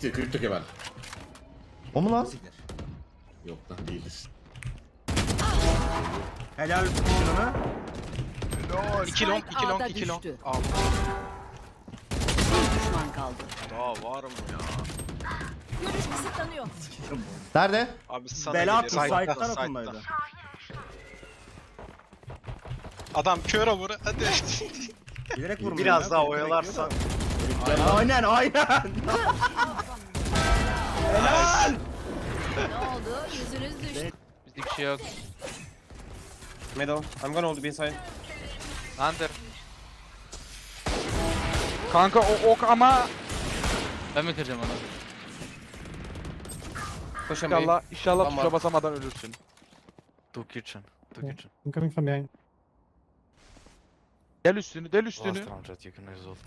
Kripto Kemal. O mu lan? Yok lan değiliz. Helal şunu. 2 long, 2 long, A'da 2 long. Al. Bir düşman kaldı. Daha var mı ya? Görüş kısıtlanıyor. Nerede? Abi sana Bela attı side'da. tarafındaydı. Adam kör vur hadi. Bilerek vurmuyor Biraz ya, daha bekliyor da. oyalarsan. Aynen aynen. Ne oldu? Yüzünüz düştü. Bizde bir şey yok. Middle. I'm gonna hold B side. Hunter. Kanka o ok ama ben mi kıracağım onu? B. İnşallah, inşallah Tamam. tuşa basamadan ölürsün. Do kitchen. Do kitchen. I'm coming from behind. Del üstünü, del Last üstünü. round jet you can result.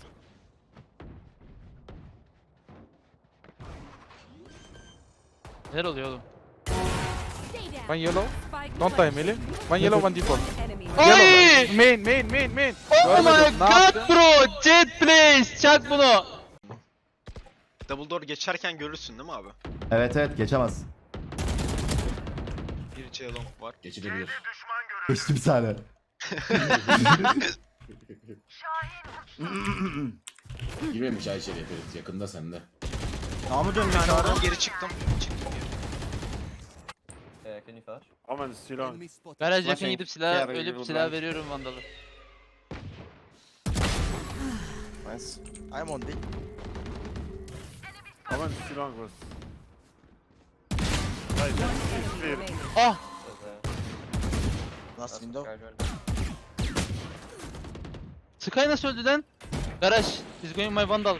Neler oluyor oğlum? One yellow. Don't die Melih. One yellow, one default. Ay! Main, main, main, main. Oh my god bro! Jet please! Çak bunu! Double door geçerken görürsün değil mi abi? Evet evet geçemez. Bir C long var. Geçilebilir. Geçti bir tane. Girmemiş Ayşe içeriye Ferit. Yakında sende. Namı dön yani ara. Geri çıktım. Çıktım geri. Yeah, can you flash? Still on. Yakın Flashing. gidip silah Yeah, ölüp silah veriyorum vandalı. Nice. I'm on D. Aman still on bro. Ah! Last window. Sky nasıl öldü lan? Garaj, he's going my vandal.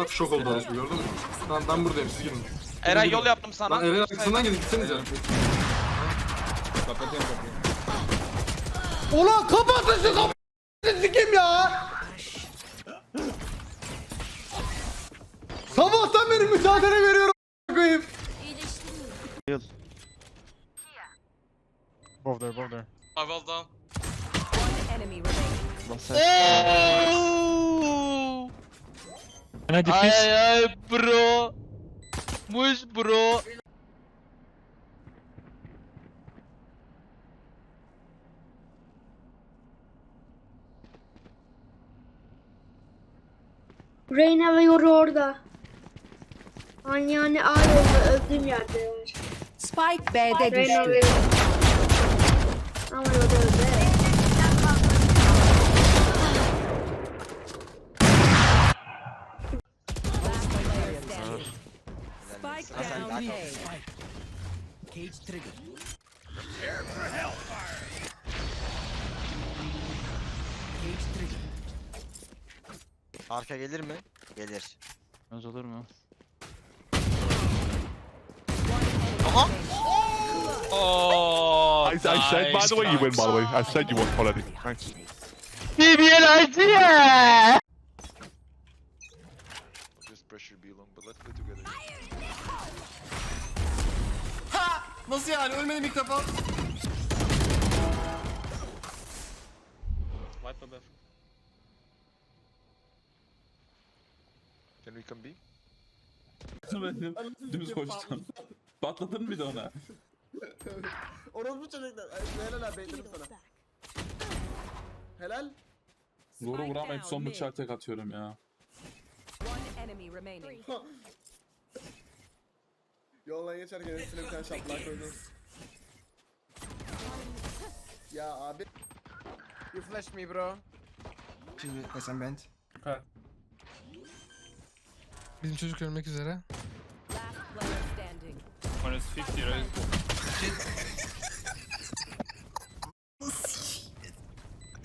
Bak şok oldu orası gördün mü? Lan ben buradayım siz gidin. Eray yol yaptım sana. Lan evin arkasından gidin gitsenize. Ulan kapatın şu kapıyı sikim ya. Sabahtan beri mücadele veriyorum koyayım. Both there, both there. Oh! Can I Ay defuse? ay ay bro! Muş bro! Reyna ve Yoru orada. Yani yani A yolda öldüğüm yerde. Spike B'de Reyna ve düştü. Ama Yoru öldü. Spike down A. Arka gelir mi? Gelir. Öz olur mu? Oh! I, I said, by the way, you win, by the way. I said you won already. Thanks. BBL idea! Just pressure B long but let's play together. Nasıl yani ölmedim ilk defa. Wipe above. Can we come B? Dümdüz koştum. Patladın bir de ona. Orospu çocuklar. Helal abi bekledim sana. Helal. Zoru vuramayıp son bıçağı tek atıyorum ya. One enemy remaining. Yoldan geçerken üstüne bir tane şaplak koydum. Ya abi. You flash me bro. Şimdi sen bent. Bizim çocuk ölmek üzere. Last player standing.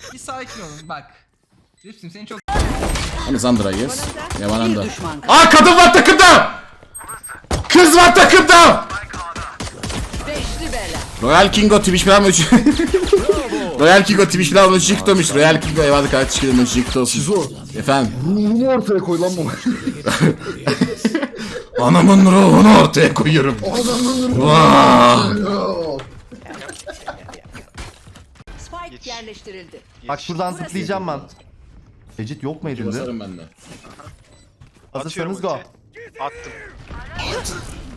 Bir sakin olun bak. Ripsim seni çok Hani. Ne var Bir anda? Aa kadın var takımda! Var takımda! Royal Kingo Twitch falan mı? Royal Kingo Twitch falan mı? Çıktomuş. Royal Kingo eyvallah kardeş çıktomuş. Çıktomuş. Efendim. Ruhumu ortaya koy lan bu. Anamın ruhunu ortaya koyuyorum. Vaa! Spike yerleştirildi. Bak şuradan zıplayacağım ben. Ecit yok mu elinde? Basarım ben de. Hazırsanız go.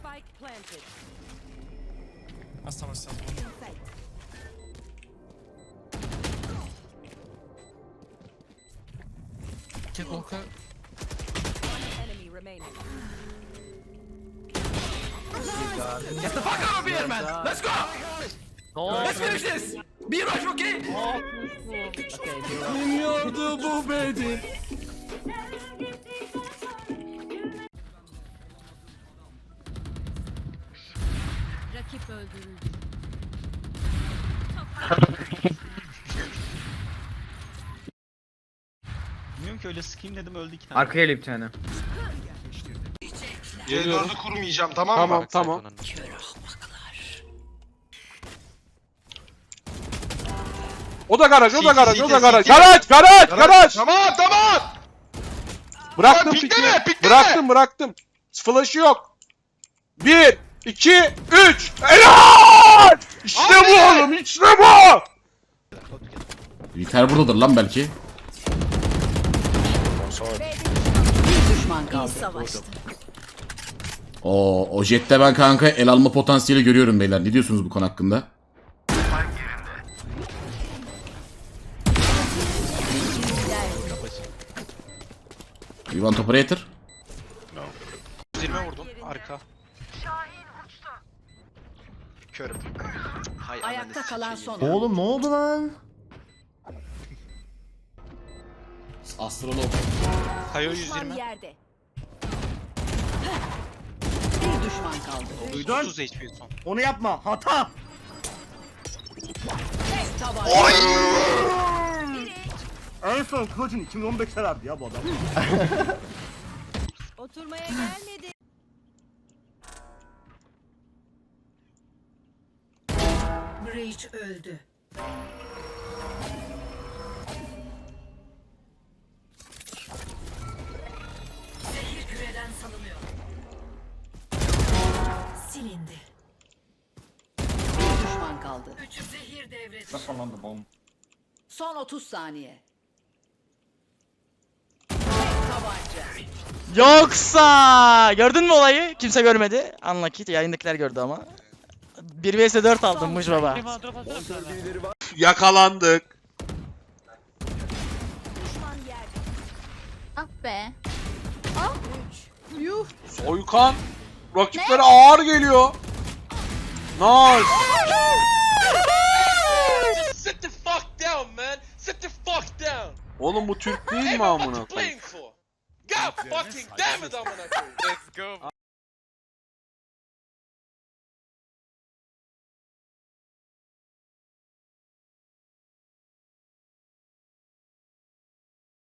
Spike planted. Catwalk'a Enemy remaining. Get the fuck out of here man. Let's go. Let's finish this. Bir rush okay? Dünyada bu bedir. Öldürüldü. Bilmiyorum ki öyle sıkayım dedim öldü iki tane. Arkaya bir tane. C4'ü kurmayacağım tamam mı? Tamam tamam. O da garaj, o da garaj, o da garaj. Garaj, garaj, garaj. Tamam tamam. Bıraktım Lan pikleme. Bıraktım, bıraktım. Flash'ı yok. Bir, iki, üç. Helal! İşte Abi! bu oğlum, işte bu. Biter buradadır lan belki. Bir düşman kaldı. O, o jette ben kanka el alma potansiyeli görüyorum beyler. Ne diyorsunuz bu konu hakkında? Want operator? 120 vurdum arka. Körüm. Hay Ayakta kalan son. Oğlum ne oldu lan? Astrolog. Kayo Düşman 120. yerde. Bir düşman kaldı. Duydun? 30 HP son. Onu yapma. Hata. Taban. En son Kılıç'ın 2015'te verdi ya bu adam. Oturmaya gelmedi. Breach öldü. Zehir küreden salınıyor. Silindi. Bir düşman kaldı. Üçü zehir devredir. Son 30 saniye. Tabanca. Yoksa gördün mü olayı? Kimse görmedi. Unlucky yayındakiler gördü ama. 1 vs 4 aldım Muş baba. Yakalandık. Düşman yerde. Ah be. Soykan. Rakiplere ağır geliyor. Nice. Sit the fuck down man. Sit the fuck down. Oğlum bu Türk değil mi amına koyayım? God fucking damn it amına koyayım. Let's go